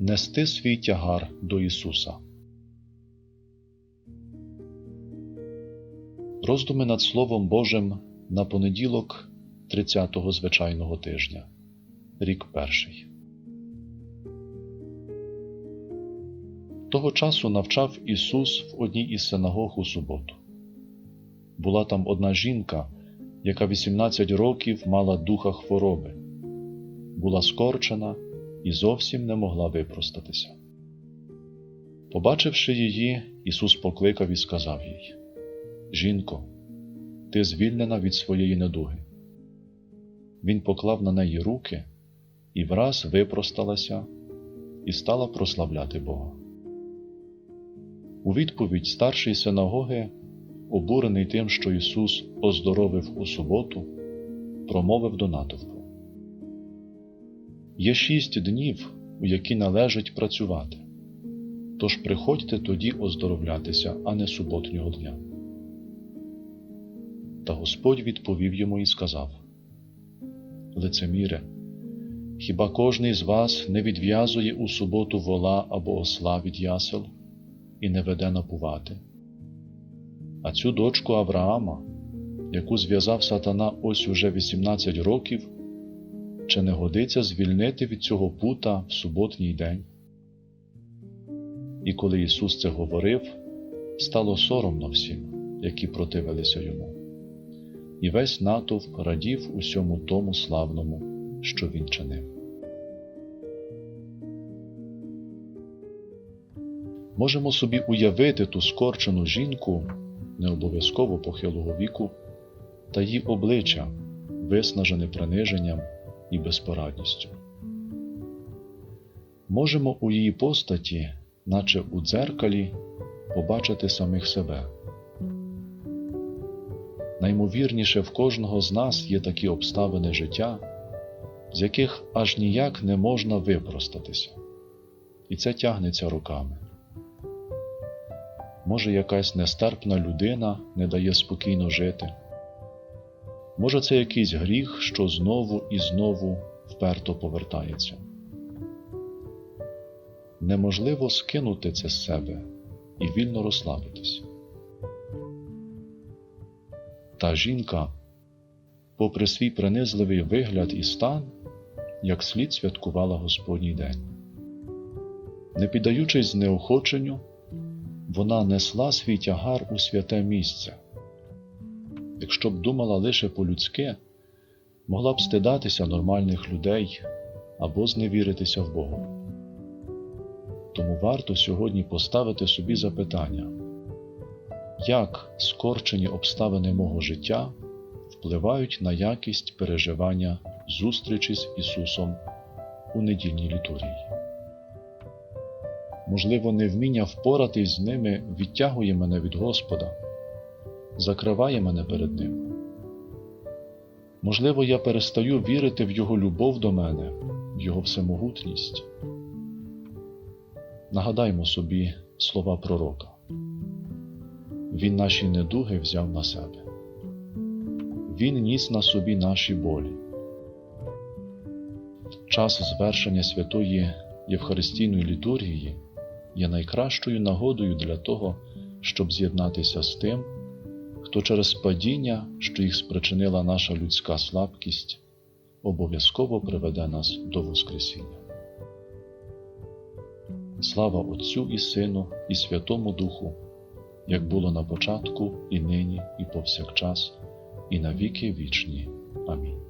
Нести свій тягар до Ісуса. Роздуми над Словом Божим на понеділок 30-го звичайного тижня. Рік перший. Того часу навчав Ісус в одній із синагог у суботу. Була там одна жінка, яка 18 років мала духа хвороби, була скорчена і зовсім не могла випростатися. Побачивши її, Ісус покликав і сказав їй: Жінко, ти звільнена від своєї недуги. Він поклав на неї руки і враз випросталася і стала прославляти Бога. У відповідь старший синагоги, обурений тим, що Ісус оздоровив у суботу, промовив до натовпу. Є шість днів, у які належить працювати. Тож приходьте тоді оздоровлятися, а не суботнього дня. Та Господь відповів йому і сказав: Лицеміре, хіба кожний з вас не відв'язує у суботу вола або осла від ясел і не веде напувати? А цю дочку Авраама, яку зв'язав сатана ось уже 18 років, чи не годиться звільнити від цього пута в суботній день? І коли Ісус це говорив, стало соромно всім, які противилися йому, і весь натовп радів усьому тому славному, що він чинив. Можемо собі уявити ту скорчену жінку, не обов'язково похилого віку, та її обличчя, виснажене приниженням і безпорадністю. Можемо у її постаті, наче у дзеркалі, побачити самих себе. Наймовірніше в кожного з нас є такі обставини життя, з яких аж ніяк не можна випростатися, і це тягнеться руками. Може, якась нестерпна людина не дає спокійно жити. Може, це якийсь гріх, що знову і знову вперто повертається. Неможливо скинути це з себе і вільно розслабитись. Та жінка, попри свій принизливий вигляд і стан, як слід святкувала Господній день. Не піддаючись знеохоченню, вона несла свій тягар у святе місце. Якщо б думала лише по-людськи, могла б стидатися нормальних людей або зневіритися в Бога. Тому варто сьогодні поставити собі запитання, як скорчені обставини мого життя впливають на якість переживання зустрічі з Ісусом у недільній літургії. Можливо, невміння впоратись з ними відтягує мене від Господа, закриває мене перед Ним. Можливо, я перестаю вірити в Його любов до мене, в Його всемогутність. Нагадаймо собі слова пророка. Він наші недуги взяв на себе. Він ніс на собі наші болі. Час звершення святої Євхаристійної літургії є найкращою нагодою для того, щоб з'єднатися з тим, хто через падіння, що їх спричинила наша людська слабкість, обов'язково приведе нас до Воскресіння. Слава Отцю і Сину, і Святому Духу, як було на початку, і нині, і повсякчас, і на віки вічні. Амінь.